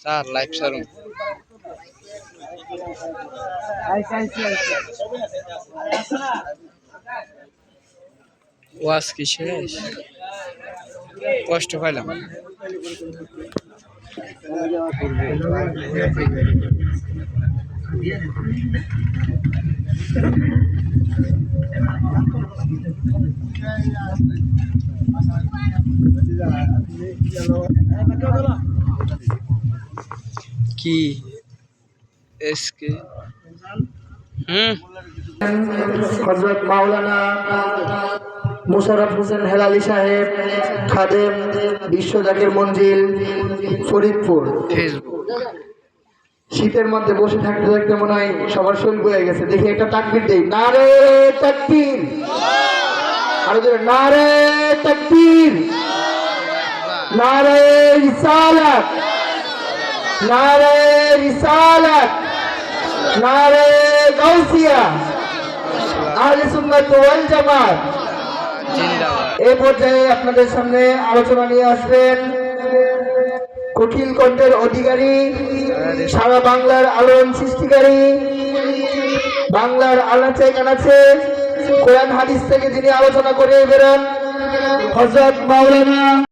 Sir live সারুন ওয়াজ কি শেষ? কষ্ট পাইলাম। কি এসকে? হুম? হজরত মাওলানা মুশারফ হোসেন হেলালি সাহেব খাদেম বিশ্ব জাকির মঞ্জিল ফরিদপুর। শীতের মধ্যে বসে থাকতে থাকতে মনে হয় সবার শরীর বয়ে গেছে। দেখি একটা তাকবির দেই। নারে তাকবীর। আরও জোরে নারে তাকবীর। নারে রিসালাত। নারে রিসালাত, নারে গাউসিয়া, আহলে সুন্নাত ওয়াল জামাত। এই পর্যায়ে আপনাদের সামনে আলোচনা নিয়ে আসবেন কুকিল কণ্ঠের অধিকারী, সারা বাংলার আলোড়ন সৃষ্টিকারী, বাংলার আনাচে কানাচে, কোরআন হাদিস থেকে যিনি আলোচনা করে বেরোন হজরত মাওলানা